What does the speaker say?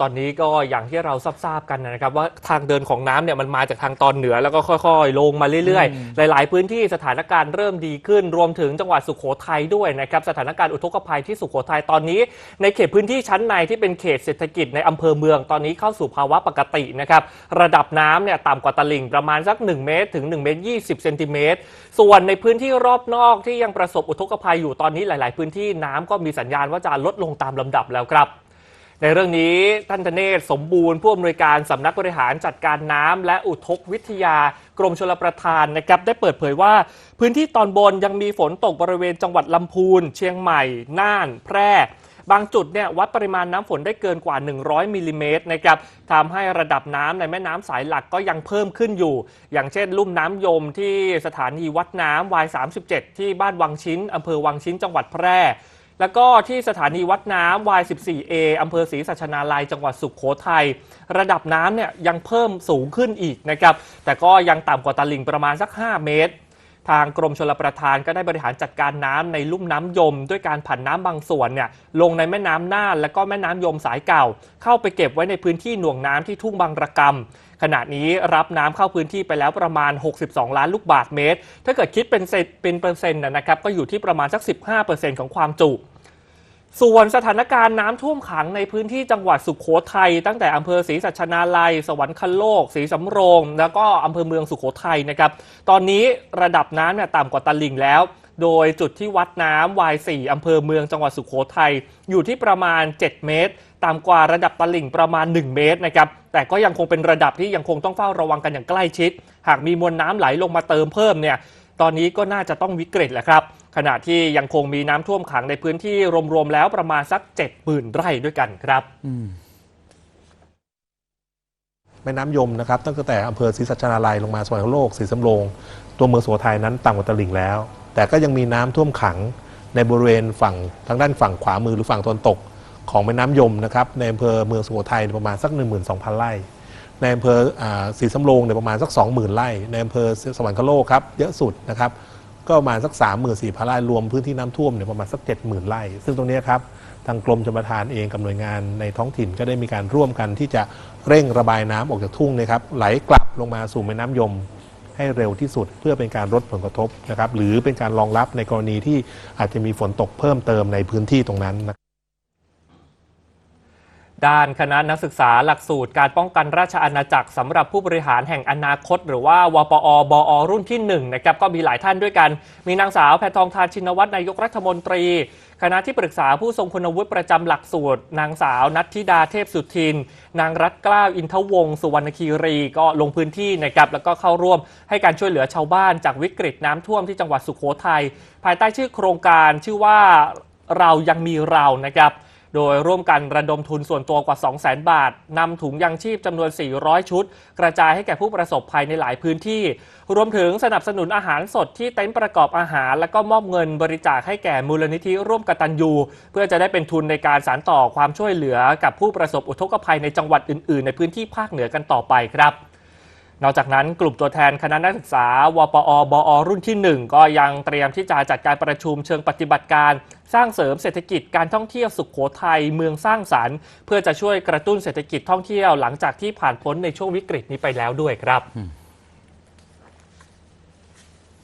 ตอนนี้ก็อย่างที่เราทราบๆกันนะครับ ว่าทางเดินของน้ำเนี่ยมันมาจากทางตอนเหนือแล้วก็ค่อยๆ ลงมาเรื่อยๆ หลาย ๆ พื้นที่สถานการณ์เริ่มดีขึ้น รวมถึงจังหวัดสุโขทัยด้วยนะครับสถานการณ์อุทกภัยที่สุโขทัยตอนนี้ ในเขตพื้นที่ชั้นในที่เป็นเขตเศรษฐกิจในอำเภอเมืองตอนนี้เข้าสู่ภาวะปกตินะครับระดับน้ำเนี่ยต่ำกว่าตลิ่งประมาณสัก 1 เมตร ถึง1เมตร20เซนติเมตรส่วนในพื้นที่รอบนอกที่ยังประสบอุทกภัยอยู่ตอนนี้หลาย ๆ พื้นที่น้ำก็มีสัญญาณว่าจะลดลงตามลำดับแล้วครับ ในเรื่องนี้ท่านธเนศสมบูรณ์ผู้อำนวยการสำนักบริหารจัดการน้ำและอุทกวิทยากรมชลประทานนะครับได้เปิดเผยว่า พื้นที่ตอนบนยังมีฝนตกบริเวณจังหวัดลำพูน เชียงใหม่ น่าน แพร่ บางจุดเนี่ยวัดปริมาณน้ำฝนได้เกินกว่า 100มิลลิเมตรนะครับทำให้ระดับน้ำในแม่น้ำสายหลักก็ยังเพิ่มขึ้นอยู่ อย่างเช่น ลุ่มน้ำยมที่สถานีวัดน้ำวาย37 ที่บ้านวังชิ้นอำเภอวังชิ้นจังหวัดแพร่ แล้วก็ที่สถานีวัดน้ำ Y14A อำเภอศรีสัชนาลัย จังหวัดสุขโขทัย ระดับน้ำเนี่ยยังเพิ่มสูงขึ้นอีกนะครับ แต่ก็ยังต่ำกว่าตลิ่งประมาณสัก 5 เมตร ทางกรมชลประทานก็ได้บริหารจัดการน้ำในลุ่มน้ำยม ด้วยการผันน้ำบางส่วนเนี่ยลงในแม่น้ำน่านและก็แม่น้ำยมสายเก่า เข้าไปเก็บไว้ในพื้นที่หน่วงน้ำที่ทุ่งบางระกำขณะนี้รับน้ำเข้าพื้นที่ไปแล้วประมาณ 62 ล้านลูกบาทเมตร ถ้าเกิดคิดเป็นเป็นเปอร์เซ็นต์นะนะครับก็อยู่ที่ประมาณสัก 15%ของความจุ ส่วนสถานการณ์น้ำท่วมขังในพื้นที่จังหวัดสุขโขทัยตั้งแต่อำเภอศรีสัชนาลัย สวรรคโลกศรีสำโรง แล้วก็อำเภอเมืองสุขโขทัยนะครับ ตอนนี้ระดับน้ำเนี่ยต่ำกว่าตลิ่งแล้ว โดยจุดที่วัดน้ำวาย4อำเภอเมืองจังหวัดสุขโขทัยอยู่ที่ประมาณ 7 เมตร ต่ำกว่าระดับตลิ่งประมาณ 1 เมตรนะครับ แต่ก็ยังคงเป็นระดับที่ยังคงต้องเฝ้าระวังกันอย่างใกล้ชิด หากมีมวลน้ำไหลลงมาเติมเพิ่มเนี่ย ตอนนี้ก็น่าจะต้องวิกฤตแหละครับ ขณะที่ยังคงมีน้ำท่วมขังในพื้นที่รวมๆแล้วประมาณสัก 70,000 ไร่ด้วยกันครับ แม่น้ำยมนะครับตั้งแต่อำเภอศรีสัชนาลัยลงมาสวรรคโลกศรีสำโรงตัวเมืองสุโขทัยนั้นต่ำกว่าตลิ่งแล้ว แต่ก็ยังมีน้ำท่วมขังในบริเวณฝั่งทางด้านฝั่งขวามือหรือฝั่งตะวันตก ของแม่น้ำยมนะครับในอำเภอเมืองสุโขทัยประมาณสัก 12,000 ไร่ ในอำเภอศรีสำโรงเนี่ยประมาณสัก 20,000ไร่ในอำเภอสวรรคโลกครับเยอะสุดนะครับก็ประมาณสัก 34,000ไร่รวมพื้นที่น้ำท่วมเนี่ยประมาณสัก 70,000ไร่ซึ่งตรงนี้ครับทางกรมชลประทานเองกับหน่วยงานในท้องถิ่นก็ได้มีการร่วมกันที่จะเร่งระบายน้ำออกจากทุ่งนะครับไหลกลับลงมาสู่แม่น้ำยมให้เร็วที่สุดเพื่อเป็นการลดผลกระทบนะครับหรือเป็นการรองรับในกรณีที่อาจจะมีฝนตกเพิ่มเติมในพื้นที่ตรงนั้นนะครับ ด้านคณะนักศึกษาหลักสูตรการป้องกันราชอาณาจักรสำหรับผู้บริหารแห่งอนาคต หรือว่าวปอบอรุ่นที่1นะครับก็มีหลายท่านด้วยกัน มีนางสาวแพทองทานชินวัตรนายกรัฐมนตรี คณะที่ปรึกษาผู้ทรงคุณวุฒิประจำหลักสูตร นางสาวนัทธิดาเทพสุทิน นางรัตกล้าวอินทวงศ์สุวรรณคีรีก็ลงพื้นที่นะครับแล้วก็เข้าร่วมให้การช่วยเหลือชาวบ้านจากวิกฤตน้ำท่วมที่จังหวัดสุโขทัยภายใต้ชื่อโครงการชื่อว่าเรายังมีเรานะครับ โดยร่วมกันระดมทุนส่วนตัวกว่า 200,000 บาทนำถุงยังชีพจำนวน 400 ชุด กระจายให้แก่ผู้ประสบภัยในหลายพื้นที่ รวมถึงสนับสนุนอาหารสดที่เต็นท์ประกอบอาหาร และก็มอบเงินบริจาคให้แก่มูลนิธิร่วมกตัญญูเพื่อจะได้เป็นทุนในการสานต่อความช่วยเหลือกับผู้ประสบอุทกภัยในจังหวัดอื่น ๆ ในพื้นที่ภาคเหนือกันต่อไปครับ นอกจากนั้นกลุ่มตัวแทนคณะนักศึกษาวปอบอรุ่นที่ 1 ก็ยังเตรียมที่จะจัดการประชุมเชิงปฏิบัติการ สร้างเสริมเศรษฐกิจการท่องเที่ยวสุขโขทัยเมืองสร้างสรรค์ เพื่อจะช่วยกระตุ้นเศรษฐกิจท่องเที่ยวหลังจากที่ผ่านพ้นในช่วงวิกฤตนี้ไปแล้วด้วยครับ